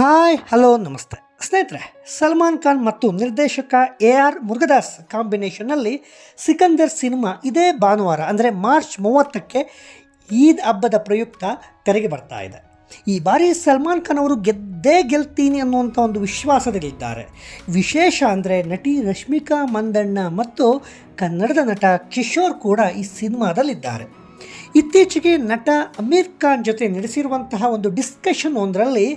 Hi, hello, ನಮಸ್ತೆ. ಸ್ನೇಹಿತರೆ, ಸಲ್ಮಾನ್ ಖಾನ್ ಮತ್ತು ನಿರ್ದೇಶಕ ಎ ಆರ್ ಮುರುಗದಾಸ್ ಕಾಂಬಿನೇಷನ್ನಲ್ಲಿ ಸಿಕಂದರ್ ಸಿನಿಮಾ ಇದೇ ಭಾನುವಾರ, ಅಂದರೆ ಮಾರ್ಚ್ ಮೂವತ್ತಕ್ಕೆ ಈದ್ ಹಬ್ಬದ ಪ್ರಯುಕ್ತ ತೆರೆಗೆ ಬರ್ತಾ ಇದೆ. ಈ ಬಾರಿ ಸಲ್ಮಾನ್ ಖಾನ್ ಅವರು ಗೆದ್ದೇ ಗೆಲ್ತೀನಿ ಅನ್ನುವಂಥ ಒಂದು ವಿಶ್ವಾಸದಲ್ಲಿದ್ದಾರೆ. ವಿಶೇಷ ಅಂದರೆ ನಟಿ ರಶ್ಮಿಕಾ ಮಂದಣ್ಣ ಮತ್ತು ಕನ್ನಡದ ನಟ ಕಿಶೋರ್ ಕೂಡ ಈ ಸಿನಿಮಾದಲ್ಲಿದ್ದಾರೆ. ಇತ್ತೀಚೆಗೆ ನಟ ಅಮೀರ್ ಖಾನ್ ಜೊತೆ ನಡೆಸಿರುವಂತಹ ಒಂದು ಡಿಸ್ಕಷನ್ ಒಂದರಲ್ಲಿ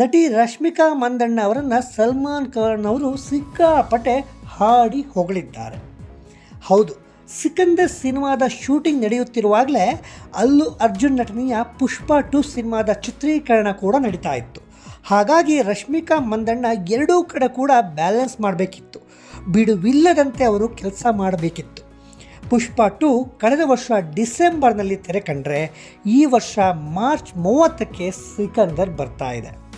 ನಟಿ ರಶ್ಮಿಕಾ ಮಂದಣ್ಣ ಅವರನ್ನು ಸಲ್ಮಾನ್ ಖಾನ್ ಅವರು ಸಿಕ್ಕಾಪಟ್ಟೆ ಹಾಡಿ ಹೊಗಳಿದ್ದಾರೆ. ಹೌದು, ಸಿಕಂದರ್ ಸಿನಿಮಾದ ಶೂಟಿಂಗ್ ನಡೆಯುತ್ತಿರುವಾಗಲೇ ಅಲ್ಲು ಅರ್ಜುನ್ ನಟನೆಯ ಪುಷ್ಪ ಟು ಸಿನಿಮಾದ ಚಿತ್ರೀಕರಣ ಕೂಡ ನಡೀತಾ ಇತ್ತು. ಹಾಗಾಗಿ ರಶ್ಮಿಕಾ ಮಂದಣ್ಣ ಎರಡೂ ಕಡೆ ಕೂಡ ಬ್ಯಾಲೆನ್ಸ್ ಮಾಡಬೇಕಿತ್ತು. ಬಿಡುವಿಲ್ಲದಂತೆ ಅವರು ಕೆಲಸ ಮಾಡಬೇಕಿತ್ತು. ಪುಷ್ಪ ಟು ಕಳೆದ ವರ್ಷ ಡಿಸೆಂಬರ್ನಲ್ಲಿ ತೆರೆ ಕಂಡ್ರೆ ಈ ವರ್ಷ ಮಾರ್ಚ್ ಮೂವತ್ತಕ್ಕೆ ಸಿಕಂದರ್ ಬರ್ತಾ ಇದೆ.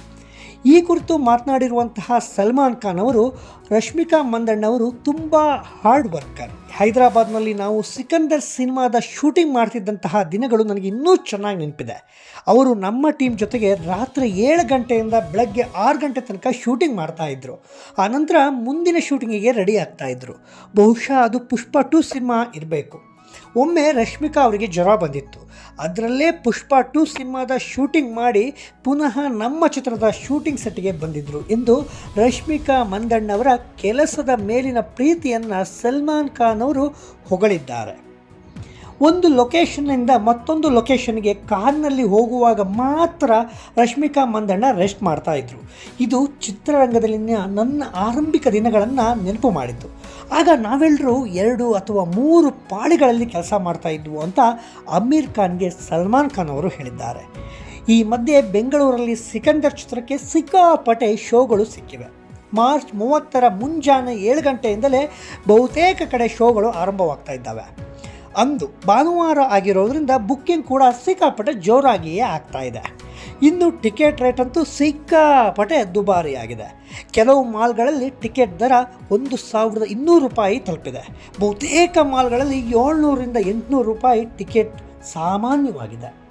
ಈ ಕುರಿತು ಮಾತನಾಡಿರುವಂತಹ ಸಲ್ಮಾನ್ ಖಾನ್ ಅವರು, ರಶ್ಮಿಕಾ ಮಂದಣ್ಣ ಅವರು ತುಂಬ ಹಾರ್ಡ್ ವರ್ಕರ್ ಹೈದರಾಬಾದ್ನಲ್ಲಿ ನಾವು ಸಿಕಂದರ್ ಸಿನಿಮಾದ ಶೂಟಿಂಗ್ ಮಾಡ್ತಿದ್ದಂತಹ ದಿನಗಳು ನನಗೆ ಇನ್ನೂ ಚೆನ್ನಾಗಿ ನೆನಪಿದೆ. ಅವರು ನಮ್ಮ ಟೀಮ್ ಜೊತೆಗೆ ರಾತ್ರಿ ಏಳು ಗಂಟೆಯಿಂದ ಬೆಳಗ್ಗೆ ಆರು ಗಂಟೆ ತನಕ ಶೂಟಿಂಗ್ ಮಾಡ್ತಾ ಇದ್ರು. ಆನಂತರ ಮುಂದಿನ ಶೂಟಿಂಗಿಗೆ ರೆಡಿ ಆಗ್ತಾ ಇದ್ರು. ಬಹುಶಃ ಅದು ಪುಷ್ಪ ಟು ಸಿನಿಮಾ ಇರಬೇಕು. ಒಮ್ಮೆ ರಶ್ಮಿಕಾ ಅವರಿಗೆ ಜ್ವರ ಬಂದಿತ್ತು. ಅದರಲ್ಲೇ ಪುಷ್ಪ ಟು ಸಿನಿಮಾದ ಶೂಟಿಂಗ್ ಮಾಡಿ ಪುನಃ ನಮ್ಮ ಚಿತ್ರದ ಶೂಟಿಂಗ್ ಸೆಟ್ಗೆ ಬಂದಿದ್ದರು ಎಂದು ರಶ್ಮಿಕಾ ಮಂದಣ್ಣವರ ಕೆಲಸದ ಮೇಲಿನ ಪ್ರೀತಿಯನ್ನು ಸಲ್ಮಾನ್ ಖಾನ್ ಅವರು ಹೊಗಳಿದ್ದಾರೆ. ಒಂದು ಲೊಕೇಶನ್ನಿಂದ ಮತ್ತೊಂದು ಲೊಕೇಶನ್ಗೆ ಕಾರ್ನಲ್ಲಿ ಹೋಗುವಾಗ ಮಾತ್ರ ರಶ್ಮಿಕಾ ಮಂದಣ್ಣ ರೆಸ್ಟ್ ಮಾಡ್ತಾ ಇದ್ರು. ಇದು ಚಿತ್ರರಂಗದಲ್ಲಿನ ನನ್ನ ಆರಂಭಿಕ ದಿನಗಳನ್ನು ನೆನಪು ಮಾಡಿತ್ತು ಆಗ ನಾವೆಲ್ಲರೂ ಎರಡು ಅಥವಾ ಮೂರು ಪಾಳಿಗಳಲ್ಲಿ ಕೆಲಸ ಮಾಡ್ತಾ ಇದ್ವು ಅಂತ ಅಮೀರ್ ಖಾನ್ಗೆ ಸಲ್ಮಾನ್ ಖಾನ್ ಅವರು ಹೇಳಿದ್ದಾರೆ. ಈ ಮಧ್ಯೆ ಬೆಂಗಳೂರಲ್ಲಿ ಸಿಕಂದರ್ ಚಿತ್ರಕ್ಕೆ ಸಿಕ್ಕಾಪಟ್ಟೆ ಶೋಗಳು ಸಿಕ್ಕಿವೆ. ಮಾರ್ಚ್ ಮೂವತ್ತರ ಮುಂಜಾನೆ ಏಳು ಗಂಟೆಯಿಂದಲೇ ಬಹುತೇಕ ಕಡೆ ಶೋಗಳು ಆರಂಭವಾಗ್ತಾ ಇದ್ದಾವೆ. ಅಂದು ಭಾನುವಾರ ಆಗಿರೋದ್ರಿಂದ ಬುಕ್ಕಿಂಗ್ ಕೂಡ ಸಿಕ್ಕಾಪಟ್ಟೆ ಜೋರಾಗಿಯೇ ಆಗ್ತಾ ಇದೆ. ಇನ್ನು ಟಿಕೆಟ್ ರೇಟ್ ಅಂತೂ ಸಿಕ್ಕಾಪಟ್ಟೆ ದುಬಾರಿಯಾಗಿದೆ. ಕೆಲವು ಮಾಲ್ಗಳಲ್ಲಿ ಟಿಕೆಟ್ ದರ ಒಂದು ಸಾವಿರದ ಇನ್ನೂರು ರೂಪಾಯಿ ತಲುಪಿದೆ. ಬಹುತೇಕ ಮಾಲ್ಗಳಲ್ಲಿ ಏಳ್ನೂರಿಂದ ಎಂಟುನೂರು ರೂಪಾಯಿ ಟಿಕೆಟ್ ಸಾಮಾನ್ಯವಾಗಿದೆ.